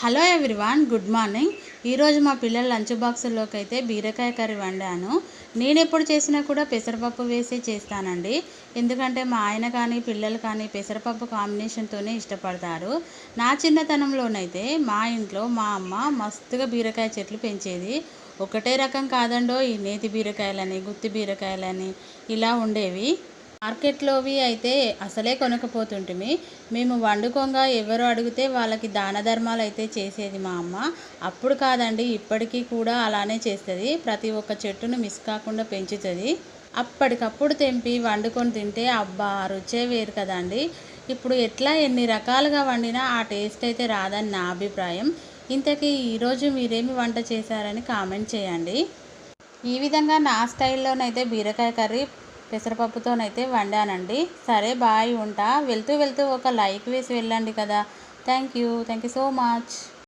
Hello everyone good morning. ఈరోజు మా పిల్లల లంచ్ బాక్సుల్లోకి అయితే బీరకాయ కర్రీ వండాను. నేను ఎప్పుడు చేసినా కూడా పెసరపప్పు వేసి చేస్తానండి. ఎందుకంటే మా ఆయన కానీ పిల్లలు కానీ పెసరపప్పు కాంబినేషన్తోనే ఇష్టపడతారు. నా చిన్నతనంలోనైతే మా ఇంట్లో మా అమ్మ మస్తుగా బీరకాయ చెట్లు పెంచేది. ఒకటే రకం కాదండో ఈ నేతి బీరకాయలని గుత్తి బీరకాయలని ఇలా ఉండేవి. మార్కెట్లోవి అయితే అసలే కొనకపోతుంటిమి. మేము వండుకోగా ఎవరు అడిగితే వాళ్ళకి దాన ధర్మాలు అయితే చేసేది మా అమ్మ. అప్పుడు కాదండి ఇప్పటికీ కూడా అలానే చేస్తుంది. ప్రతి ఒక్క చెట్టును మిస్ కాకుండా పెంచుతుంది. అప్పటికప్పుడు తెంపి వండుకొని తింటే అబ్బా రుచే వేరు కదండి. ఇప్పుడు ఎట్లా ఎన్ని రకాలుగా వండినా ఆ టేస్ట్ అయితే రాదని నా అభిప్రాయం. ఇంతకీ ఈరోజు మీరేమి వంట చేశారని కామెంట్ చేయండి. ఈ విధంగా నా స్టైల్లోనైతే బీరకాయ కర్రీ పెసరపప్పుతోనైతే వండానండి. సరే బాయ్ ఉంటా. వెళ్తూ వెళ్తూ ఒక లైక్ వేసి వెళ్ళండి కదా. Thank you. Thank you so much.